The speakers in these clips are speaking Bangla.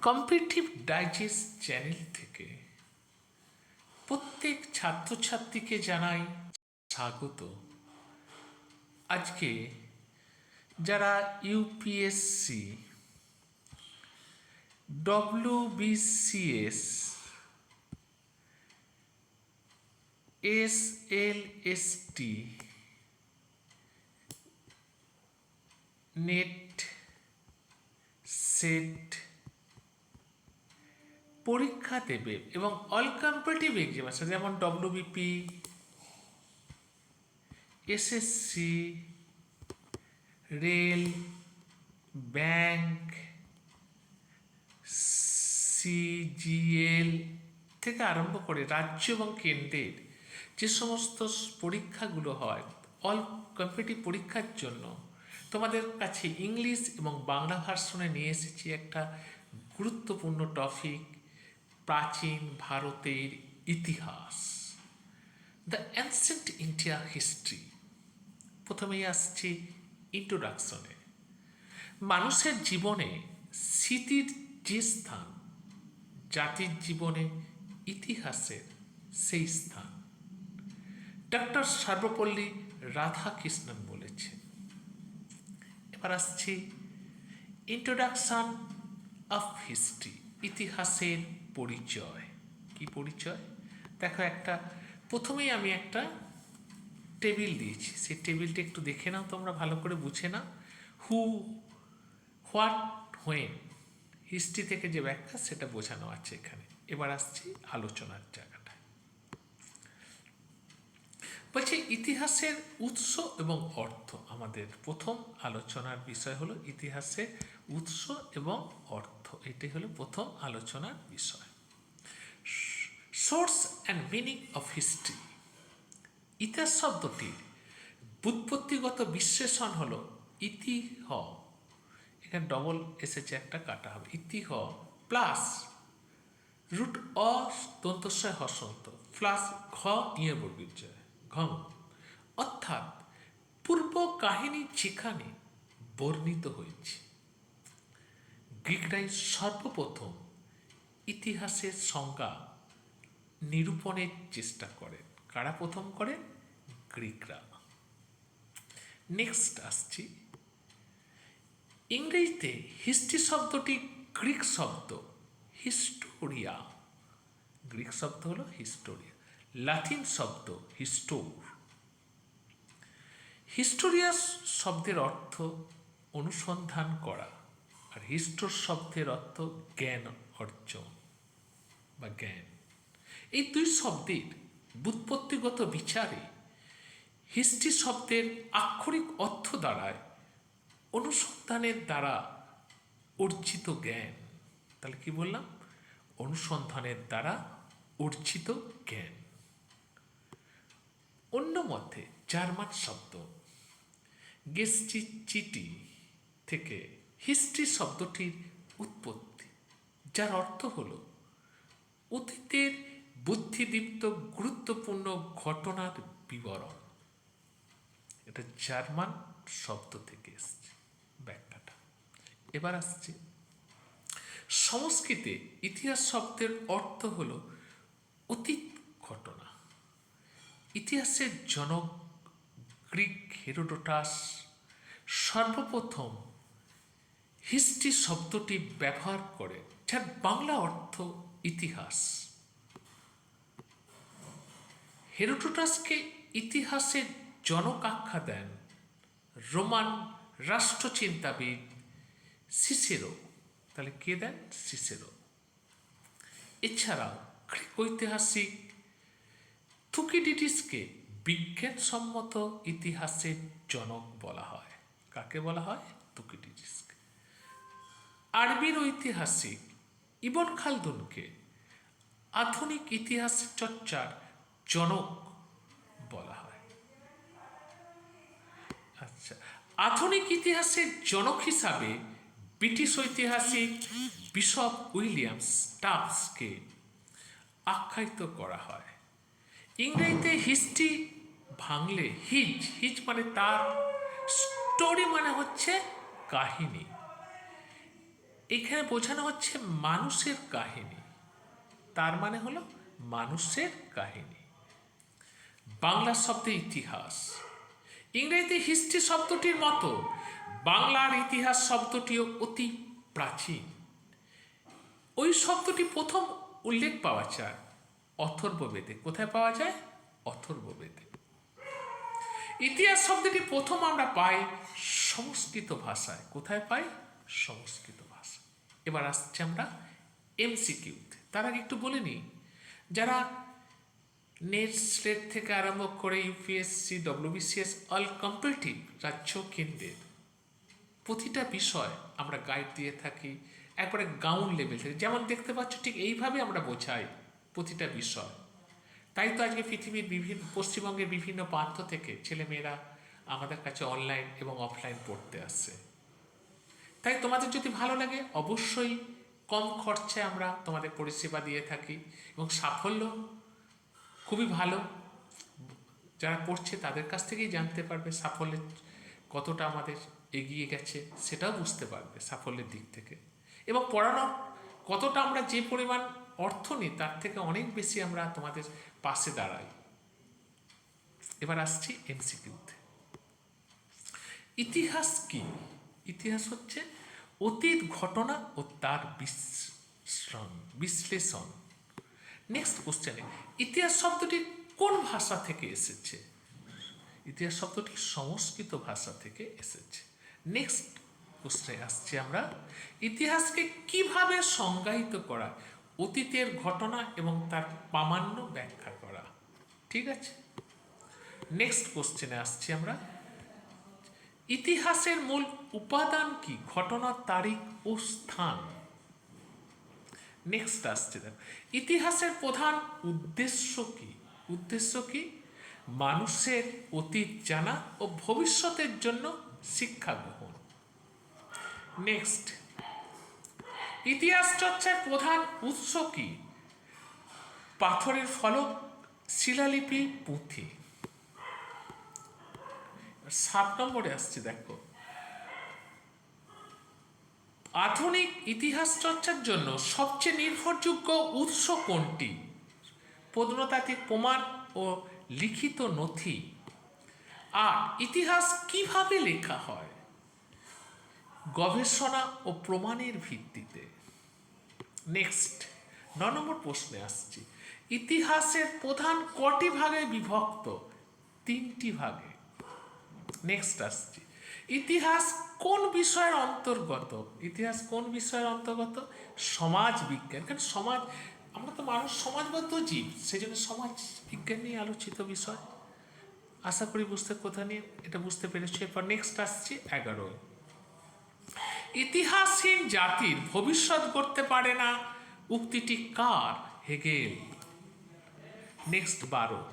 কম্পিটিভ ডাইজেস্ট চ্যানেল থেকে প্রত্যেক ছাত্রছাত্রীকে জানাই স্বাগত। আজকে যারা UPSC WBCS S L S T NET SET পরীক্ষা দেবে এবং অল কম্পিটিভ এক্সাম আছে, যেমন WBP SSC rail bank CGL থেকে আরম্ভ করে রাজ্য এবং কেন্দ্রের যে সমস্ত পরীক্ষাগুলো হয় অল কম্পিটিভ পরীক্ষার জন্য, তোমাদের কাছে ইংলিশ এবং বাংলা ভার্সনে নিয়ে এসেছি একটা গুরুত্বপূর্ণ টপিক প্রাচীন ভারতের ইতিহাস। দ্য অ্যানসেন্ট ইন্ডিয়া হিস্ট্রি প্রথমেই আসছি ইন্ট্রোডাকশনে মানুষের জীবনে স্মৃতির যে স্থান, জাতির জীবনে ইতিহাসের সেই স্থান। ডক্টর সর্বপল্লী রাধাকৃষ্ণন বলেছেন। এবার আসছি ইন্ট্রোডাকশন অফ হিস্ট্রি ইতিহাসের পরিচয়। কি পরিচয়? দেখো একটা, প্রথমেই আমি একটা টেবিল দিয়েছি। সেই টেবিলটা একটু দেখে নাও, তোমরা ভালো করে বুঝে নাও। হু হোয়াট হোয়েন হিস্ট্রি থেকে যে ব্যাখ্যা, সেটা বোঝানো আছে এখানে। এবার আসছি আলোচনার জায়গাটায়। বলছি, ইতিহাসের উৎস এবং অর্থ। আমাদের প্রথম আলোচনার বিষয় হলো ইতিহাসের উৎস এবং অর্থ। এটাই হলো প্রথম আলোচনার বিষয়। Source and meaning of history ইতিহাস শব্দটির বুৎপত্তিগত বিশ্লেষণ হল ইতিহ। এখানে ডবল এসেছে একটা কাটা হবে। ইতিহ প্লাস রুট অ দন্তস্বয় হসন্ত প্লাস ঘ ইয়ে বর্গীর জয় ঘম অর্থাৎ পূর্ব কাহিনী যেখানে বর্ণিত হয়েছে। গ্রিকরাই সর্বপ্রথম ইতিহাসের সংজ্ঞা নিরূপণের চেষ্টা করেন। কারা প্রথম করেন? গ্রিকরা। নেক্সট আসছি। ইংরেজিতে হিস্ট্রি শব্দটি গ্রিক শব্দ হিস্টোরিয়া গ্রিক শব্দ হলো হিস্টোরিয়া লাতিন শব্দ হিস্টোর হিস্টোরিয়া শব্দের অর্থ অনুসন্ধান করা আর হিস্টোর শব্দের অর্থ জ্ঞান অর্জন বা জ্ঞান। এই দুই শব্দের বুৎপত্তিগত বিচারে হিস্ট্রি শব্দের আক্ষরিক অর্থ দ্বারায় অনুসন্ধানের দ্বারা অর্জিত জ্ঞান। তাহলে কি বললাম? অনুসন্ধানের দ্বারা অর্জিত জ্ঞান। অন্য মধ্যে জার্মান শব্দ গেস্টি চিটি থেকে হিস্ট্রি শব্দটির উৎপত্তি, যার অর্থ হল অতীতের বুদ্ধিদীপ্ত, গুরুত্বপূর্ণ ঘটনার বিবরণ। এটা জার্মান শব্দ থেকে এসছে ব্যাখ্যাটা। এবার আসছে। সংস্কৃতে ইতিহাস শব্দের অর্থ হল অতীত ঘটনা। ইতিহাসের জনক গ্রিক হেরোডোটাস সর্বপ্রথম হিস্ট্রি শব্দটি ব্যবহার করে, যার বাংলা অর্থ ইতিহাস। হেরোডোটাসকে ইতিহাসের জনক আখ্যা দেন রোমান রাষ্ট্রচিন্তাবিদ সিসেরো। তাহলে কে দেন? সিসেরো। এছাড়াও গ্রিক ঐতিহাসিক থুকিডিটিসকে বিজ্ঞানসম্মত ইতিহাসের জনক বলা হয়। কাকে বলা হয়? থুকিডিটিসকে। আরবির ঐতিহাসিক ইবন খালদুনকে আধুনিক ইতিহাস চর্চার জনক বলা হয়। আচ্ছা আধুনিক ইতিহাসের জনক হিসাবে ব্রিটিশ ঐতিহাসিক বিশপ উইলিয়ামস টাফসকে আখ্যায়িত করা হয়। ইংরেজিতে হিস্ট্রি ভাঙলে হিজ হিজ মানে তার, স্টোরি মানে হচ্ছে কাহিনী। এখানে বোঝানো হচ্ছে মানুষের কাহিনী, তার মানে হলো মানুষের কাহিনী। বাংলা শব্দে ইতিহাস। ইংরেজিতে হিস্ট্রি শব্দটির মতো বাংলার ইতিহাস শব্দটিও অতি প্রাচীন। ওই শব্দটি প্রথম উল্লেখ পাওয়া যায় অথর্ববেদে। কোথায় পাওয়া যায়? অথর্ববেদে। ইতিহাস শব্দটি প্রথম আমরা পাই সংস্কৃত ভাষায়। কোথায় পাই? সংস্কৃত ভাষা এবার আসছে আমরা এমসিকিউতে। তার আগে একটু বলে নিই, যারা নেট স্লেট থেকে আরম্ভ করে ইউপিএসসি ডব্লিউবিসিএস অল কম্পিটিভ রাজ্য কেন্দ্রের। প্রতিটা বিষয় আমরা গাইড দিয়ে থাকি, একবারে গাউন লেভেল থেকে। যেমন দেখতে পাচ্ছ, ঠিক এইভাবে আমরা বোঝাই প্রতিটা বিষয়। তাই তো আজকে পৃথিবীর বিভিন্ন, পশ্চিমবঙ্গের বিভিন্ন প্রান্ত থেকে ছেলেমেয়েরা আমাদের কাছে অনলাইন এবং অফলাইন পড়তে আসছে তাই তোমাদের যদি ভালো লাগে, অবশ্যই কম খরচায় আমরা তোমাদের পরিষেবা দিয়ে থাকি এবং সাফল্য খুবই ভালো। যারা করছে তাদের কাছ থেকেই জানতে পারবে সাফল্যের কতটা আমাদের এগিয়ে গেছে, সেটাও বুঝতে পারবে সাফল্যের দিক থেকে। এবং পড়ানোর কতটা আমরা যে পরিমাণ অর্থ নিই, তার থেকে অনেক বেশি আমরা তোমাদের পাশে দাঁড়াই। এবার আসছি এমসিকিউতে। ইতিহাস কি? ইতিহাস হচ্ছে অতীত ঘটনা ও তার বিশ্লেষণ বিশ্লেষণ। নেক্সট কোশ্চেনে ইতিহাস শব্দটি কোন ভাষা থেকে এসেছে? ইতিহাস শব্দটি সংস্কৃত ভাষা থেকে এসেছে। নেক্সট কোশ্চেনে আসছি আমরা। ইতিহাসকে কীভাবে সংজ্ঞায়িত করা, অতীতের ঘটনা এবং তার প্রামাণ্য ব্যাখ্যা করা? ঠিক আছে? নেক্সট কোশ্চেনে আসছি আমরা। ইতিহাসের মূল উপাদান কি? ঘটনার তারিখ ও স্থান। নেক্সট আসছে দেখো ইতিহাসের প্রধান উদ্দেশ্য কি? উদ্দেশ্য কি? মানুষের অতীত জানা ও ভবিষ্যতের জন্য শিক্ষা গ্রহণ। নেক্সট ইতিহাস চর্চার প্রধান উৎস কি? পাথরের ফলক, শিলালিপি, পুঁথি। সাত নম্বরে আসছে, দেখো। আধুনিক ইতিহাস চর্চার জন্য সবচেয়ে নির্ভরযোগ্য উৎস কোনটি? প্রত্নতাত্ত্বিক প্রমাণ ও লিখিত নথি। আর ইতিহাস কীভাবে লেখা হয়? গবেষণা ও প্রমাণের ভিত্তিতে। নেক্সট, ন নম্বর প্রশ্নে আসছি। ইতিহাসের প্রধান কটি ভাগে বিভক্ত? তিনটি ভাগে। নেক্সট আসছি। ইতিহাস কোন বিষয়ের অন্তর্গত? ইতিহাস কোন বিষয়ের অন্তর্গত? সমাজ বিজ্ঞান। কারণ সমাজ, আমরা তো মানুষ, সমাজবদ্ধ জীব। সেই জন্য সমাজ বিজ্ঞান নিয়ে আলোচিত বিষয়। আশা করি বুঝতে কোথা নিয়ে, এটা বুঝতে পেরেছি। এরপর নেক্সট আসছি, এগারো। ইতিহাসহীন জাতির ভবিষ্যৎ করতে পারে না, উক্তিটি কার? হেগেল। নেক্সট বারো।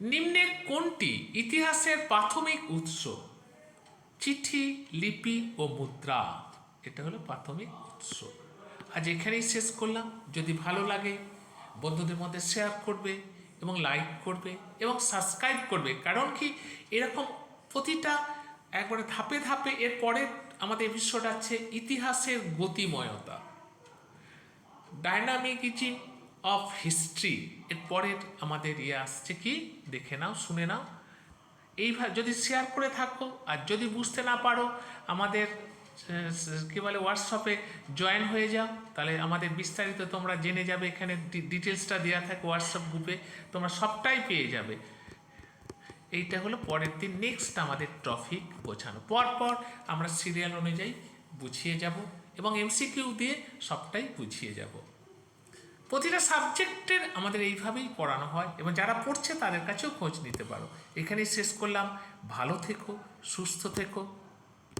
নিম্নে কোনটি ইতিহাসের প্রাথমিক উৎস? চিঠি, লিপি ও মুদ্রা। এটা হলো প্রাথমিক উৎস। আজ এখানেই শেষ করলাম। যদি ভালো লাগে, বন্ধুদের মধ্যে শেয়ার করবে এবং লাইক করবে এবং সাবস্ক্রাইব করবে। কারণ কি, এরকম প্রতিটা একবারে ধাপে ধাপে এর পরে আমাদের এপিসোড আছে ইতিহাসের গতিময়তা। ডাইনামিকিজিম অফ হিস্ট্রি এর পরের আমাদের ইয়ে আসছে কি? দেখে নাও, শুনে নাও। এইভাবে যদি শেয়ার করে থাকো, আর যদি বুঝতে না পারো, আমাদের কী বলে হোয়াটসঅ্যাপে জয়েন হয়ে যাও। তাহলে আমাদের বিস্তারিত তোমরা জেনে যাবে, এখানে ডিটেলসটা দেওয়া থাকে হোয়াটসঅ্যাপ গ্রুপে তোমরা সবটাই পেয়ে যাবে। এইটা হলো পরের দিন নেক্সট আমাদের টপিক বোঝানো পরপর আমরা সিরিয়াল অনুযায়ী বুঝিয়ে যাব এবং এমসিকিউ দিয়ে সবটাই বুঝিয়ে যাব। প্রতিটা সাবজেক্টের আমাদের এইভাবেই পড়ানো হয় এবং যারা পড়ছে তাদের কাছেও খোঁজ নিতে পারো। এখানেই শেষ করলাম। ভালো থেকো, সুস্থ থেকো।